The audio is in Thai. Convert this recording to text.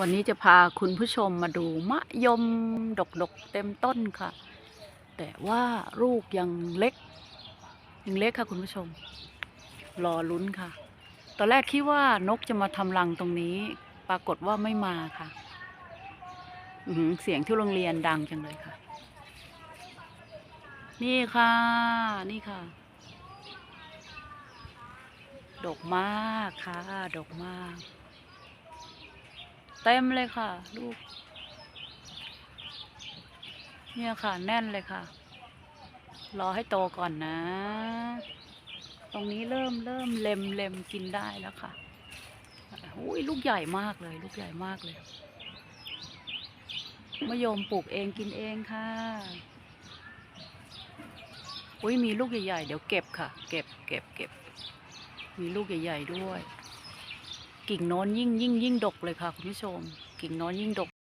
วันนี้จะพาคุณผู้ชมมาดูมะยมดกดกเต็มต้นค่ะ แต่ว่าลูกยังเล็ก ยังเล็กค่ะคุณผู้ชม รอลุ้นค่ะ ตอนแรกคิดว่านกจะมาทำรังตรงนี้ ปรากฏว่าไม่มาค่ะเสียงที่โรงเรียนดังจังเลยค่ะ นี่ค่ะ นี่ค่ะ ดกมากค่ะ ดกมาก เต็มเลยค่ะ ลูก เนี่ยค่ะแน่นเลยค่ะ รอให้โตก่อนนะ ตรงนี้เริ่มเริ่มเล็มเล็มกินได้แล้วค่ะอุ้ยลูกใหญ่มากเลย ลูกใหญ่มากเลยมะยมปลูกเองกินเองค่ะ อุ้ยมีลูกใหญ่ๆ เดี๋ยวเก็บค่ะ เก็บเก็บเก็บ มีลูกใหญ่ๆด้วย กิ่งโน้นยิ่งยิ่งยิ่งดกเลยค่ะคุณผู้ชม กิ่งโน้นยิ่งดก